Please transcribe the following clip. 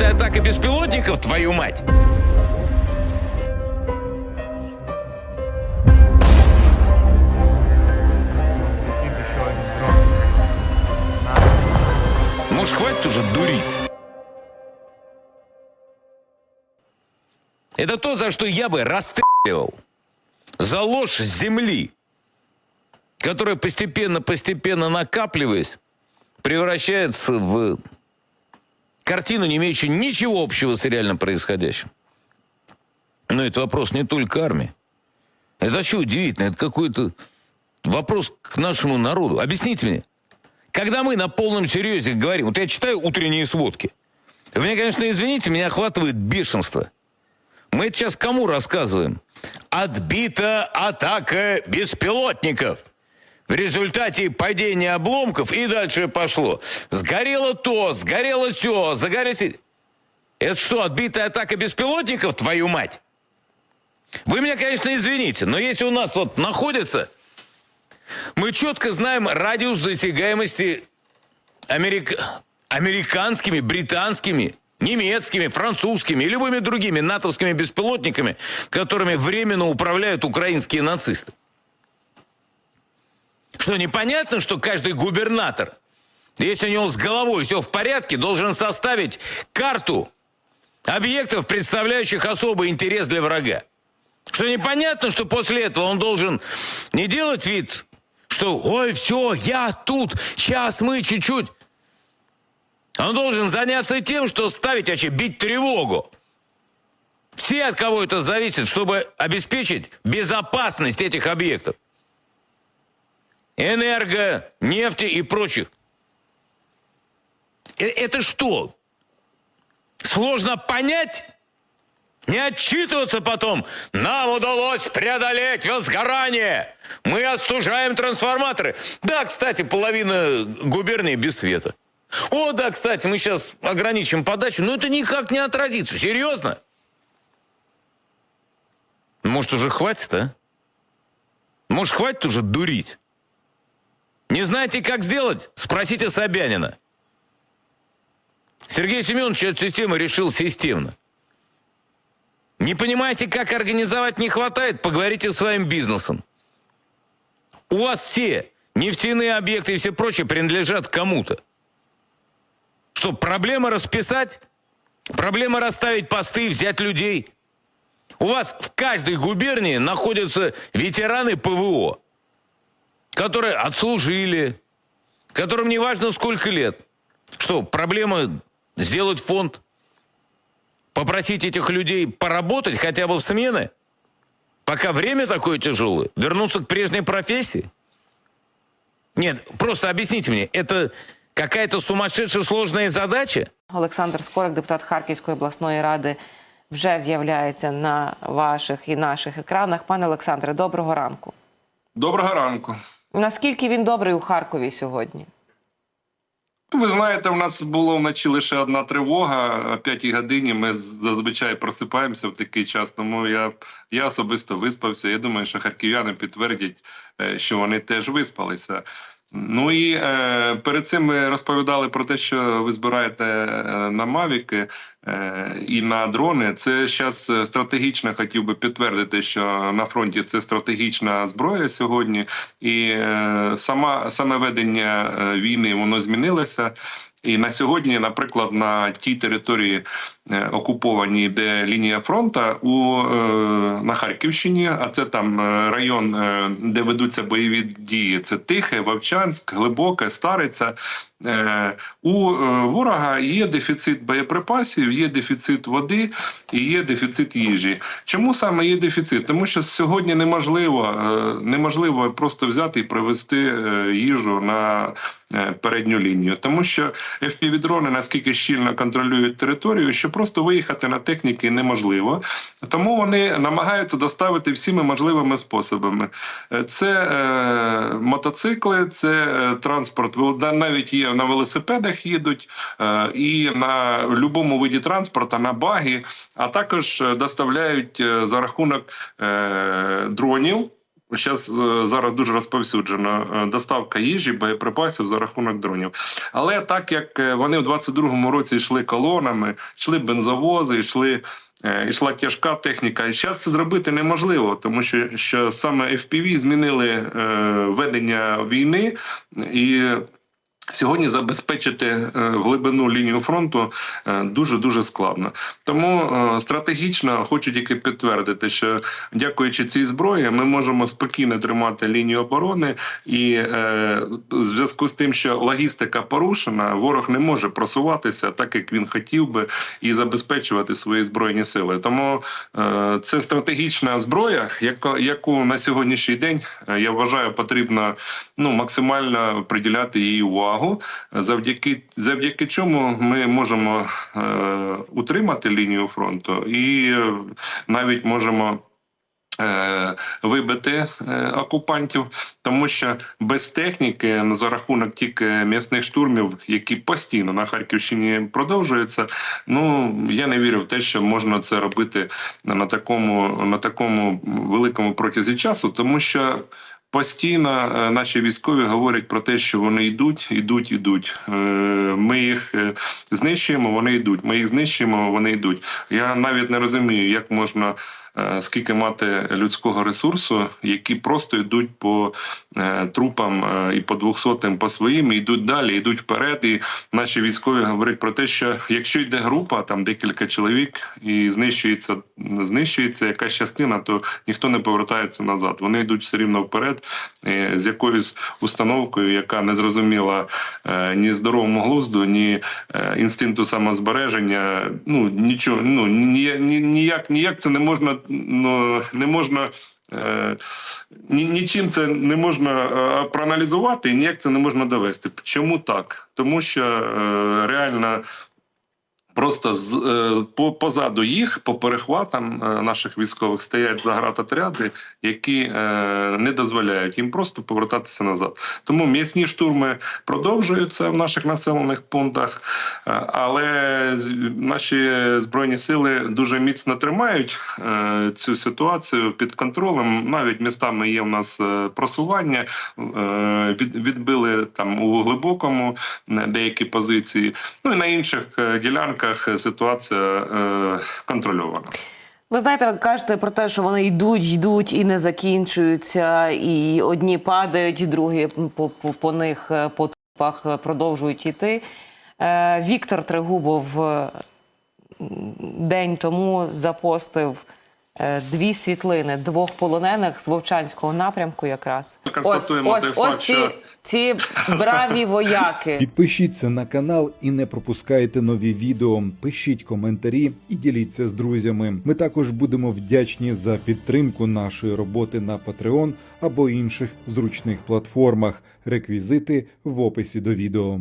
Отбитая атака беспилотников, твою мать! Может, хватит уже дурить? Это то, за что я бы расстреливал. За ложь земли, которая постепенно-постепенно накапливаясь, превращается в картину, не имеющую ничего общего с реально происходящим. Но это вопрос не только армии. Это вообще удивительно. Это какой-то вопрос к нашему народу. Объясните мне. Когда мы на полном серьезе говорим, вот я читаю утренние сводки, вы меня, конечно, извините, меня охватывает бешенство. Мы это сейчас кому рассказываем? Отбита атака беспилотников. В результате падения обломков и дальше пошло. Сгорело то, сгорело все, загорелось... Это что, отбитая атака беспилотников, твою мать? Вы меня, конечно, извините, но если у нас вот находится мы четко знаем радиус досягаемости америк- американскими, британскими, немецкими, французскими и любыми другими натовскими беспилотниками, которыми временно управляют украинские нацисты. Что непонятно, что каждый губернатор, если у него с головой все в порядке, должен составить карту объектов, представляющих особый интерес для врага. Что непонятно, что после этого он должен не делать вид, что «Ой, все, я тут, сейчас мы чуть-чуть». Он должен заняться тем, что ставить, вообще бить тревогу. Все, от кого это зависит, чтобы обеспечить безопасность этих объектов. Энерго, нефти и прочих. Э- Это что? Сложно понять? Не отчитываться потом. Нам удалось преодолеть возгорание. Мы остужаем трансформаторы. Да, кстати, половина губернии без света. О, да, кстати, мы сейчас ограничим подачу, но это никак не отразится. Серьезно? Может, уже хватит, а? Может, хватит уже дурить? Не знаете, как сделать? Спросите Собянина. Сергей Семенович эту систему решил системно. Не понимаете, как организовать не хватает? Поговорите с своим бизнесом. У вас все нефтяные объекты и все прочее принадлежат кому-то. Что, проблема расписать? Проблема расставить посты, взять людей? У вас в каждой губернии находятся ветераны ПВО, которые отслужили, которым не важно сколько лет. Что, проблема сделать фонд? Попросить этих людей поработать хотя бы в смены? Пока время такое тяжелое? Вернуться к прежней профессии? Нет, просто объясните мне, это какая-то сумасшедшая сложная задача? Олександр Скорик, депутат Харківської обласної ради, вже з'являється на ваших і наших екранах. Пане Олександре, доброго ранку. Доброго ранку. Наскільки він добрий у Харкові сьогодні? Ви знаєте, в нас було вночі лише одна тривога. О п'ятій годині ми зазвичай просипаємося в такий час. Тому я, я особисто виспався. Я думаю, що харків'яни підтвердять, е, що вони теж виспалися. Ну і е, перед цим ми розповідали про те, що ви збираєте е, на мавіки е, і на дрони. Це зараз стратегічно хотів би підтвердити, що на фронті це стратегічна зброя сьогодні, і е, сама саме ведення е, війни воно змінилося. І на сьогодні, наприклад, на тій території е, окупованій, де лінія фронту у е, на Харківщині, а це там е, район, де ведуться бойові дії. Це Тихе, Вовчанськ, Глибоке, Стариця. У ворога є дефіцит боєприпасів, є дефіцит води і є дефіцит їжі. Чому саме є дефіцит? Тому що сьогодні неможливо, неможливо просто взяти і привезти їжу на передню лінію, тому що FPV-дрони наскільки щільно контролюють територію, що просто виїхати на техніки неможливо. Тому вони намагаються доставити всіми можливими способами. Е, Це е, мотоцикли, це е, транспорт. Навіть є на велосипедах їдуть, е, і на будь-якому виді транспорту, на баги, а також е, доставляють за рахунок е, дронів. Зараз зараз дуже розповсюджена е, доставка їжі, боєприпасів за рахунок дронів. Але так як е, вони в 22-му році йшли колонами, йшли бензовози, йшли. йшла тяжка техніка, і зараз це зробити неможливо, тому що, що саме FPV змінили е, ведення війни, і Сьогодні забезпечити е, глибину лінію фронту дуже дуже складно. Тому е, стратегічно хочу тільки підтвердити, що дякуючи цій зброї, ми можемо спокійно тримати лінію оборони, і е, в зв'язку з тим, що логістика порушена, ворог не може просуватися так, як він хотів би, і забезпечувати свої збройні сили. Тому це стратегічна зброя, яку на сьогоднішній день я вважаю потрібно ну максимально приділяти їй увагу, завдяки завдяки чому ми можемо е, утримати лінію фронту, і е, навіть можемо. е, Вибити е, окупантів, тому що без техніки за рахунок тільки м'ясних штурмів, які постійно на Харківщині продовжуються. Ну я не вірю в те, що можна це робити на такому на такому великому протязі часу, тому що Постійно е, наші військові говорять про те, що вони йдуть, йдуть, йдуть. Е, Ми їх е, знищуємо, вони йдуть. Ми їх знищуємо, вони йдуть. Я навіть не розумію, як можна скільки мати людського ресурсу, які просто йдуть по е, трупам е, і по двохсотим по своїм, і йдуть далі, йдуть вперед. І наші військові говорять про те, що якщо йде група, там декілька чоловік, і знищується, знищується якась частина, то ніхто не повертається назад. Вони йдуть все рівно вперед е, з якоюсь установкою, яка не зрозуміла е, ні здоровому глузду, ні е, інстинкту самозбереження. Ну нічого, ну ні, ніяк, ніяк це не можна, ну не можна. е, Ні, нічим це не можна е, проаналізувати і ніяк це не можна довести. Чому так? Тому що реальна реально просто з, е, по, позаду їх, по перехватам е, наших військових, стоять заградотряди, які е, не дозволяють їм просто повертатися назад. Тому м'ясні штурми продовжуються в наших населених пунктах, е, але наші збройні сили дуже міцно тримають е, цю ситуацію під контролем. Навіть містами є в нас просування, е, від, відбили там у глибокому деякі позиції. Ну і на інших е, ділянках ситуація е, контрольована. Ви знаєте, кажете про те, що вони йдуть, йдуть і не закінчуються, і одні падають, і другі по, по, по них е, по трупах е, продовжують йти. Віктор Трегубов день тому запостив дві світлини двох полонених з Вовчанського напрямку, якраз констатуємо ось, ось, факт, ось ці, ці браві вояки. Підпишіться на канал і не пропускайте нові відео. Пишіть коментарі і діліться з друзями. Ми також будемо вдячні за підтримку нашої роботи на Patreon або інших зручних платформах. Реквізити в описі до відео.